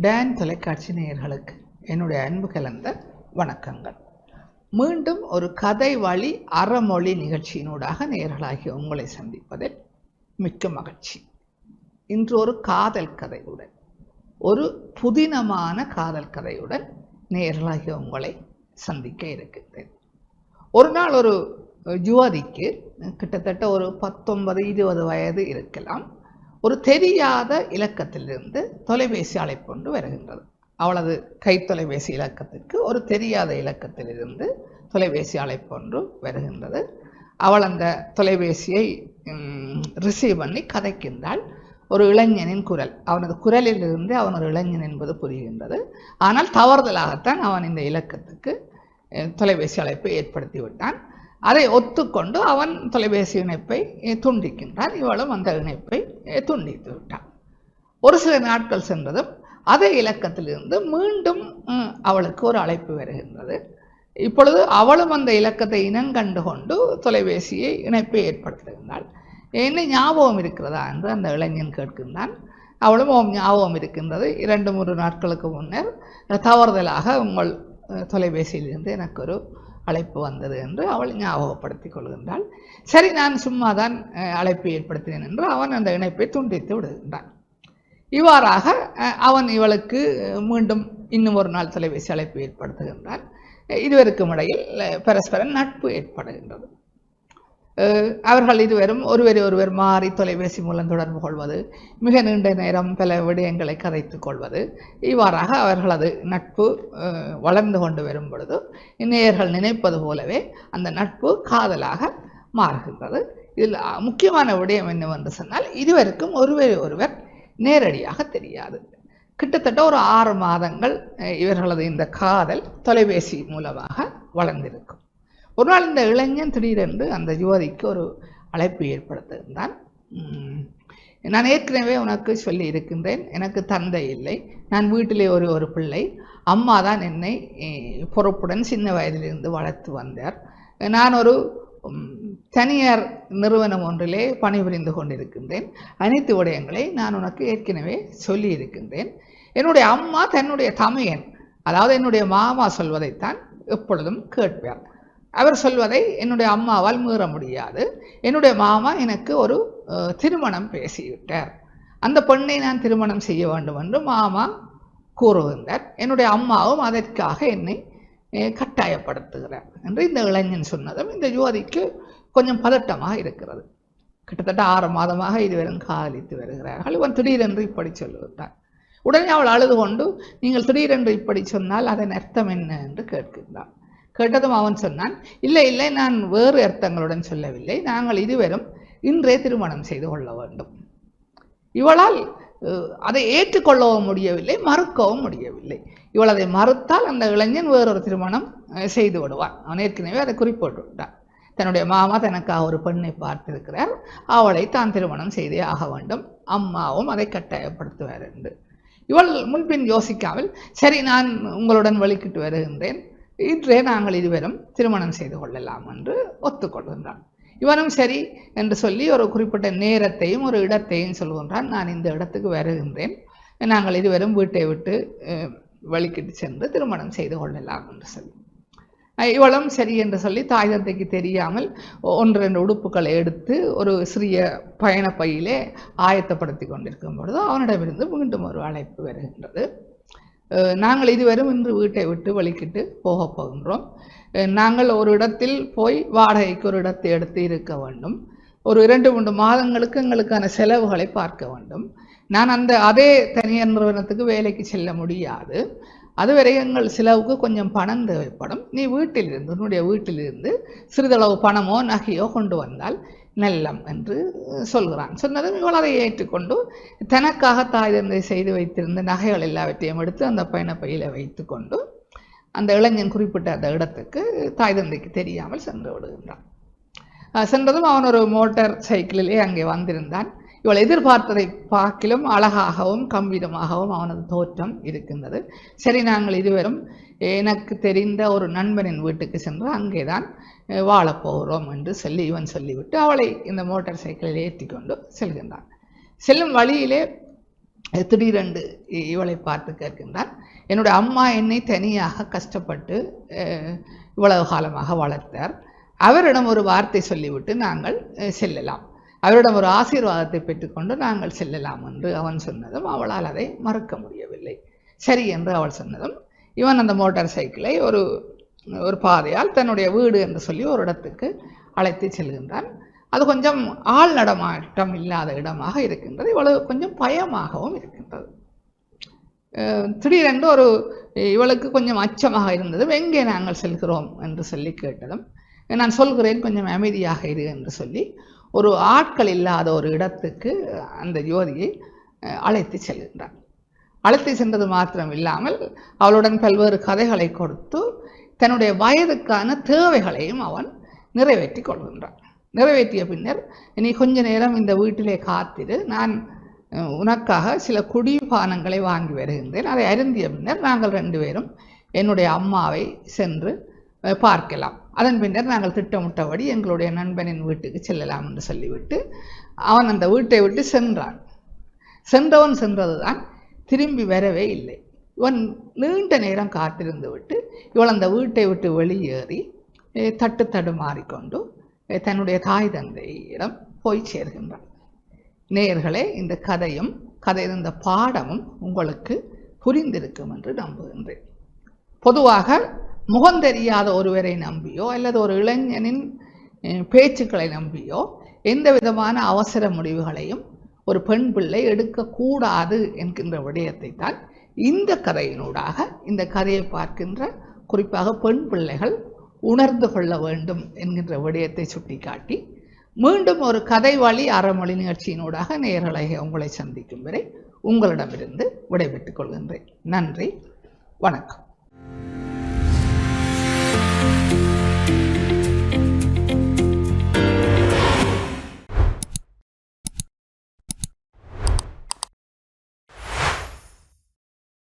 Tan தொலைக்காட்சி நேயர்களுக்கு என்னுடைய அன்பு கலந்த வணக்கங்கள். மீண்டும் ஒரு கதை வழி அறமொழி நிகழ்ச்சியினூடாக நேயர்களாகிய உங்களை சந்திப்பதில் மிக்க மகிழ்ச்சி. இன்று ஒரு காதல் கதையுடன் ஒரு புதினமான காதல் கதையுடன் நேயர்களாகிய உங்களை சந்திக்க இருக்கின்றேன். ஒரு நாள் ஒரு யுவதிக்கு கிட்டத்தட்ட ஒரு பத்தொன்பது இருபது வயது இருக்கலாம். ஒரு தெரியாத இலக்கத்திலிருந்து தொலைபேசி அழைப்பொன்று வருகின்றது. அவளது கை தொலைபேசி இலக்கத்திற்கு ஒரு தெரியாத இலக்கத்திலிருந்து தொலைபேசி அழைப்பு ஒன்று வருகின்றது. அவள் அந்த தொலைபேசியை ரிசீவ் பண்ணி கதைக்கின்றாள். ஒரு இளைஞனின் குரல். அவனது குரலிலிருந்து அவன் ஒரு இளைஞன் என்பது புரிகின்றது. ஆனால் தவறுதலாகத்தான் அவன் இந்த இலக்கத்துக்கு தொலைபேசி அழைப்பை ஏற்படுத்தி விட்டான். அதை ஒத்துக்கொண்டு அவன் தொலைபேசி இணைப்பை துண்டிக்கின்றான். இவளும் அந்த இணைப்பை துண்டித்து விட்டான். ஒரு சில நாட்கள் சென்றதும் அதே இலக்கத்திலிருந்து மீண்டும் அவளுக்கு ஒரு அழைப்பு வருகின்றது. இப்பொழுது அவளும் அந்த இலக்கத்தை இனங்கண்டு கொண்டு தொலைபேசியை இணைப்பை ஏற்படுத்துகின்றாள் என்ன ஞாபகம் இருக்கிறதா என்று அந்த இளைஞன் கேட்கின்றான். அவளும் "ஓம், ஞாபகம் இருக்கின்றது. இரண்டு மூன்று நாட்களுக்கு முன்னர் தவறுதலாக உங்கள் தொலைபேசியிலிருந்து எனக்கு ஒரு அழைப்பு வந்தது என்று அவள் ஞாபகப்படுத்தி கொள்கின்றாள். சரி நான் சும்மா தான் அழைப்பு ஏற்படுத்தினேன் என்று அவன் அந்த இணைப்பை துண்டித்து விடுகின்றான். இவ்வாறாக அவன் இவளுக்கு மீண்டும் இன்னும் ஒரு நாள் தொலைபேசி அழைப்பு ஏற்படுத்துகின்றான். இருவருக்கும் இடையில் பரஸ்பர நட்பு ஏற்படுகின்றது. அவர்கள் இருவரும் ஒருவரை ஒருவர் மாறி தொலைபேசி மூலம் தொடர்பு கொள்வது மிக நீண்ட நேரம் பல விடயங்களை கதைத்து கொள்வது. இவ்வாறாக அவர்களது நட்பு வளர்ந்து கொண்டு வரும் பொழுது இந்நேயர்கள் நினைப்பது போலவே அந்த நட்பு காதலாக மாறுகின்றது. இதில் முக்கியமான விடயம் என்னவென்று சொன்னால் இருவருக்கும் ஒருவரை ஒருவர் நேரடியாக தெரியாது. கிட்டத்தட்ட ஒரு ஆறு மாதங்கள் இவர்களது இந்த காதல் தொலைபேசி மூலமாக வளர்ந்திருக்கும். ஒரு நாள் இந்த இளைஞன் திடீரென்று அந்த யுவதிக்கு ஒரு அழைப்பு ஏற்படுத்தியிருந்தான். நான் ஏற்கனவே உனக்கு சொல்லி இருக்கின்றேன். எனக்கு தந்தை இல்லை. நான் வீட்டிலே ஒரு ஒரு பிள்ளை. அம்மா தான் என்னை பொறுப்புடன் சின்ன வயதிலிருந்து வளர்த்து வந்தார். நான் ஒரு தனியார் நிறுவனம் ஒன்றிலே பணிபுரிந்து கொண்டிருக்கின்றேன். அனைத்து விடயங்களை நான் உனக்கு ஏற்கனவே சொல்லி இருக்கின்றேன். என்னுடைய அம்மா தன்னுடைய தமையன் அதாவது என்னுடைய மாமா சொல்வதைத்தான் எப்பொழுதும் கேட்பார். அவர் சொல்வதை என்னுடைய அம்மாவால் மீற முடியாது. என்னுடைய மாமா எனக்கு ஒரு திருமணம் பேசிவிட்டார். அந்த பெண்ணை நான் திருமணம் செய்ய வேண்டும் என்று மாமா கூறுகின்றார். என்னுடைய அம்மாவும் அதற்காக என்னை கட்டாயப்படுத்துகிறார் என்று இந்த இளைஞன் சொன்னதும் இந்த யுவதிக்கு கொஞ்சம் பதட்டமாக இருக்கிறது. கிட்டத்தட்ட ஆறு மாதமாக இருவரும் காதலித்து வருகிறார்கள். இவன் திடீரென்று இப்படி சொல்லுகிறான் உடனே அவள் அழுது கொண்டு நீங்கள் திடீரென்று இப்படி சொன்னால் அதன் அர்த்தம் என்ன? என்று கேட்கின்றான். கேட்டதும் அவன் சொன்னான் இல்லை இல்லை நான் வேறு அர்த்தங்களுடன் சொல்லவில்லை. நாங்கள் இதுவரும் இன்றே திருமணம் செய்து கொள்ள வேண்டும். இவளால் அதை ஏற்றுக்கொள்ளவும் முடியவில்லை மறுக்கவும் முடியவில்லை. இவள் அதை மறுத்தால் அந்த இளைஞன் வேறொரு திருமணம் செய்து விடுவான். அவன் ஏற்கனவே அதை குறிப்பிட்டு விட்டான் தன்னுடைய மாமா தனக்காக ஒரு பெண்ணை பார்த்திருக்கிறார். அவளை தான் திருமணம் செய்தே ஆக வேண்டும். அம்மாவும் அதை கட்டாயப்படுத்துவார் என்று. இவள் முன்பின் யோசிக்காமல் சரி நான் உங்களுடன் வழிக்கிட்டு வருகின்றேன். இன்றே நாங்கள் இருவரும் திருமணம் செய்து கொள்ளலாம் என்று ஒத்துக்கொள்கின்றான் இவனும் சரி என்று சொல்லி ஒரு குறிப்பிட்ட நேரத்தையும் ஒரு இடத்தையும் சொல்கின்றான் நான் இந்த இடத்துக்கு வருகின்றேன். நாங்கள் இருவரும் வீட்டை விட்டு வழிக்கிட்டு சென்று திருமணம் செய்து கொள்ளலாம் என்று சொல்லி. இவளும் சரி என்று சொல்லி தாய் தந்தைக்கு தெரியாமல் ஒன்று ரெண்டு உடுப்புகளை எடுத்து ஒரு சிறிய பயணப்பையிலே ஆயத்தப்படுத்தி கொண்டிருக்கும் பொழுது அவனிடமிருந்து மீண்டும் ஒரு அழைப்பு வருகின்றது. நாங்கள் இதுவரும் இன்று வீட்டை விட்டு வழிக்கிட்டு போக போகின்றோம். நாங்கள் ஒரு இடத்தில் போய் வாடகைக்கு ஒரு இடத்தை எடுத்து இருக்க வேண்டும். ஒரு இரண்டு மூன்று மாதங்களுக்கு எங்களுக்கான செலவுகளை பார்க்க வேண்டும். நான் அந்த அதே தனியார் நிறுவனத்துக்கு வேலைக்கு செல்ல முடியாது. அதுவரை எங்கள் செலவுக்கு கொஞ்சம் பணம் தேவைப்படும். நீ வீட்டிலிருந்து உன்னுடைய வீட்டிலிருந்து சிறிதளவு பணமோ நகையோ கொண்டு வந்தால் நல்லம் என்று சொல்கிறான். சொன்னதும் இவள் அதை ஏற்றுக்கொண்டு தனக்காக தாய் தந்தை செய்து வைத்திருந்த நகைகள் எல்லாவற்றையும் எடுத்து அந்த பயணப்பையில வைத்துக்கொண்டு அந்த இளைஞன் குறிப்பிட்ட அந்த இடத்துக்கு தாய் தந்தைக்கு தெரியாமல் சென்று விடுகின்றான். சென்றதும் அவன் ஒரு மோட்டார் சைக்கிளிலே அங்கே வந்திருந்தான். இவள் எதிர்பார்த்ததை பார்க்கிலும் அழகாகவும் கம்பீரமாகவும் அவனது தோற்றம் இருக்கின்றது. சரி நாங்கள் இருவரும் எனக்கு தெரிந்த ஒரு நண்பனின் வீட்டுக்கு சென்று அங்கேதான் வாழப்போகிறோம் வாழப் போகிறோம் என்று சொல்லி இவன் சொல்லிவிட்டு அவளை இந்த மோட்டார் சைக்கிளில் ஏற்றி கொண்டு செல்கின்றான். செல்லும் வழியிலே திடீரென்று இ- இவளை பார்த்து கேட்கின்றான் என்னுடைய அம்மா என்னை தனியாக கஷ்டப்பட்டு இவ்வளவு காலமாக வளர்த்தார். அவரிடம் ஒரு வார்த்தை சொல்லிவிட்டு நாங்கள் செல்லலாம். அவரிடம் ஒரு ஆசீர்வாதத்தை பெற்றுக்கொண்டு நாங்கள் செல்லலாம் என்று அவன் சொன்னதும் அவளால் அதை மறுக்க முடியவில்லை. சரி என்று அவள் சொன்னதும் இவன் அந்த மோட்டார் சைக்கிளை ஒரு ஒரு பாதையால் தன்னுடைய வீடு என்று சொல்லி ஒரு இடத்துக்கு அழைத்து செல்கின்றான். அது கொஞ்சம் ஆள் நடமாட்டம் இல்லாத இடமாக இருக்கின்றது. இவ்வளவு கொஞ்சம் பயமாகவும் இருக்கின்றது. திடீரென்று ஒரு இவளுக்கு கொஞ்சம் அச்சமாக இருந்தது. எங்கே நாங்கள் செல்கிறோம்? என்று சொல்லி கேட்டதும் நான் சொல்கிறேன் கொஞ்சம் அமைதியாக இரு என்று சொல்லி ஒரு ஆட்கள் இல்லாத ஒரு இடத்துக்கு அந்த யோதியை அழைத்து செல்கின்றான் அழைத்து சென்றது மாத்திரம் இல்லாமல் அவளுடன் பல்வேறு கதைகளை கொடுத்து தன்னுடைய வயதுக்கான தேவைகளையும் அவன் நிறைவேற்றி கொள்கின்றான். நிறைவேற்றிய பின்னர் நீ கொஞ்ச நேரம் இந்த வீட்டிலே காத்திரு. நான் உனக்காக சில குடிபானங்களை வாங்கி வருகின்றேன். அதை அருந்திய பின்னர் நாங்கள் ரெண்டு பேரும் என்னுடைய அம்மாவை சென்று பார்க்கலாம். அதன் பின்னர் நாங்கள் திட்டமிட்டபடி எங்களுடைய நண்பனின் வீட்டுக்கு செல்லலாம் என்று சொல்லிவிட்டு அவன் அந்த வீட்டை விட்டு சென்றான். சென்றவன் சென்றதுதான் திரும்பி வரவே இல்லை. இவன் நீண்ட நேரம் காத்திருந்து விட்டு இவள் அந்த வீட்டை விட்டு வெளியேறி தட்டு தடுமாறிக்கொண்டு தன்னுடைய தாய் தந்தையிடம் போய் சேர்கின்றான். நேர்களே இந்த கதையும் கதை இந்த பாடமும் உங்களுக்கு புரிந்திருக்கும் என்று நம்புகின்றேன். பொதுவாக முகம் தெரியாத ஒருவரை நம்பியோ அல்லது ஒரு இளைஞனின் பேச்சுக்களை நம்பியோ எந்த விதமான அவசர முடிவுகளையும் ஒரு பெண் பிள்ளை எடுக்கக்கூடாது என்கின்ற விடயத்தை தான் இந்த கதையினூடாக இந்த கதையை பார்க்கின்ற குறிப்பாக பெண் பிள்ளைகள் உணர்ந்து கொள்ள வேண்டும் என்கின்ற விடயத்தை சுட்டிக்காட்டி மீண்டும் ஒரு கதை வழி அறமொழி நிகழ்ச்சியினூடாக நேர்களை உங்களை சந்திக்கும் வரை உங்களிடமிருந்து விடைபெற்றுக் கொள்கின்றேன். நன்றி வணக்கம்.